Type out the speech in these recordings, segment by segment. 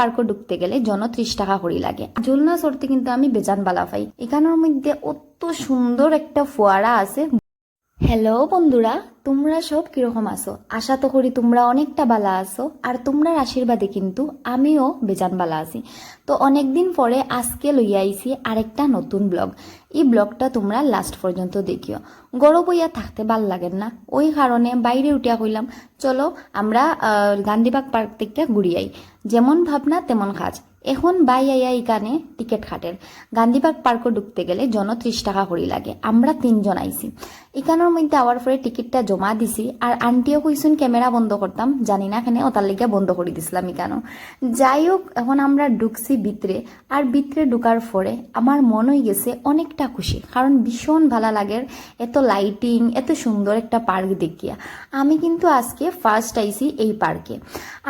পার্কও ঢুকতে গেলে জন ত্রিশ টাকা করি লাগে। ঝুলনা সরতে কিন্তু আমি বেজান বালা পাই। এখানের মধ্যে অত সুন্দর একটা ফোয়ারা আছে হ্যালো বন্ধুরা, তোমরা সব কীরকম আছো? আশা তো করি তোমরা অনেকটা বালা আছো, আর তোমরার আশীর্বাদে কিন্তু আমিও বেজান বালা আছি। তো অনেকদিন পরে আজকে লইয়া আইছি আরেকটা নতুন ব্লগ। এই ব্লগটা তোমরা লাস্ট পর্যন্ত দেখিও। গরম বইয়া থাকতে ভালো লাগেন না, ওই কারণে বাইরে উঠিয়া কইলাম, চলো আমরা গান্ধীবাগ পার্ক থেকে ঘুরিয়াই যেমন ভাবনা তেমন কাজ। এখন বাই আইয়া ইকানে টিকিট খাটের গান্ধীবাগ পার্কও ঢুকতে গেলে জন ত্রিশ টাকা করি লাগে, আমরা তিনজন আইছি। ইকানোর মধ্যে আওয়ার পরে টিকিটটা জমা দিছি আর আন্টিও কইসুন ক্যামেরা বন্ধ করতাম জানি না এখানে ওতার লিগে বন্ধ করে দিছিলাম ইকানো। যাই হোক এখন আমরা ঢুকছি ভিতরে আর ভিতরে ঢুকার পরে আমার মন হয়ে গেছে অনেকটা খুশি কারণ ভীষণ ভালো লাগে এত লাইটিং এত সুন্দর একটা পার্ক দেখিয়া। আমি কিন্তু আজকে ফার্স্ট আইছি এই পার্কে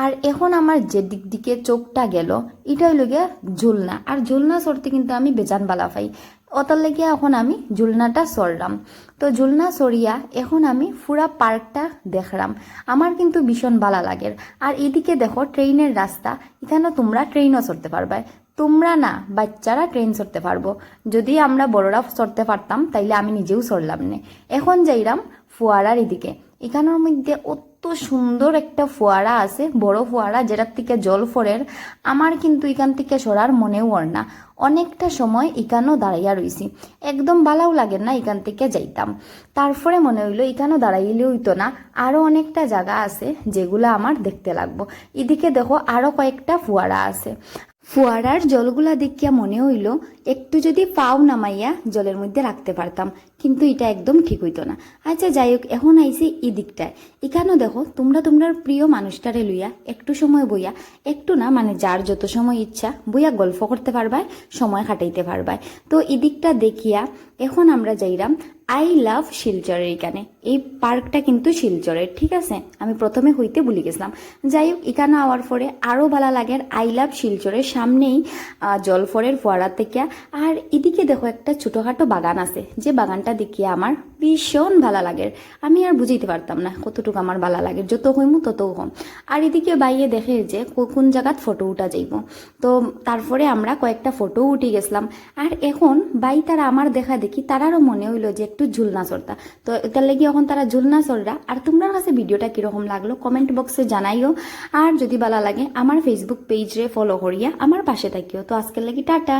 আর এখন আমার যে দিক দিকে চোখটা গেল এটা হইল গিয়া ঝুলনা আর ঝুলনা চড়তে কিন্তু আমি বেজান বালা পাই। অতার লেগে এখন আমি ঝুলনাটা সরলাম তো ঝুলনা সরিয়া এখন আমি ফুরা পার্কটা দেখলাম আমার কিন্তু ভীষণ ভালো লাগে। আর এদিকে দেখো ট্রেনের রাস্তা এখানে তোমরা ট্রেনও চড়তে পারবে তোমরা না বাচ্চারা ট্রেন চড়তে পারব যদি আমরা বড়রা চড়তে পারতাম তাইলে আমি নিজেও চড়লাম না এখন যাইরাম ফোয়ারার এদিকে এখানের মধ্যে অত সুন্দর একটা ফোয়ারা আছে, বড় ফোয়ারা, যেটার থেকে জল ফরের আমার কিন্তু এখান থেকে সরার মনেও ওর না। অনেকটা সময় এখানেও দাঁড়াইয়া রইছি। একদম বালাও লাগে না এখান থেকে যাইতাম। তারপরে মনে হইল, এখানেও দাঁড়াইলে হইতো না। আরও অনেকটা জায়গা আছে যেগুলো আমার দেখতে লাগবো। এদিকে দেখো আরও কয়েকটা ফোয়ারা আছে। ফোয়ারার জলগুলা দেখিয়া মনে হইল, একটু যদি পাও নামাইয়া জলের মধ্যে রাখতে পারতাম, কিন্তু এটা একদম ঠিক হইতো না। আচ্ছা যাই হোক এখন আইসি এই দিকটায় এখানেও দেখো, তোমরা তোমরা প্রিয় মানুষটারে লইয়া একটু সময় বইয়া, একটু না মানে যার যত সময় ইচ্ছা, বইয়া গল্প করতে পারবায়, সময় কাটাইতে পারবায়। তো এদিকটা দেখিয়া এখন আমরা যাইরাম আই লাভ শিলচরের এখানে। এই পার্কটা কিন্তু শিলচরের, ঠিক আছে? আমি প্রথমে হইতে ভুলে গেছিলাম। যাই হোক এখানে আওয়ার পরে আরও ভালো লাগে আই লাভ শিলচরের সামনেই জলফরের ফোয়ারা থেকে। আর এদিকে দেখো একটা ছোটোখাটো বাগান আছে। যে বাগানটা দেখিয়ে আমার ভীষণ ভালো লাগে। আমি আর বুঝাইতে পারতাম না কতটুকু আমার ভালো লাগে, যত হইমু তত কম। আর এদিকে বাইয়ে দেখে যে কোন জায়গাত ফটো উঠা যাইব। তো তারপরে আমরা কয়েকটা ফটো উঠে গেছিলাম। আর এখন বাই তারা আমার দেখা দেখি, তারারও মনে হইল যে একটু ঝুলনা চড়তা তো এটার লেগে এখন তারা ঝুলনা চড়রা আর তোমার কাছে ভিডিওটা কীরকম লাগল কমেন্ট বক্সে জানাইও। আর যদি ভালো লাগে, আমার ফেসবুক পেজরে ফলো করিয়া আমার পাশে থাকিও। তো আজকের লাগি টাটা।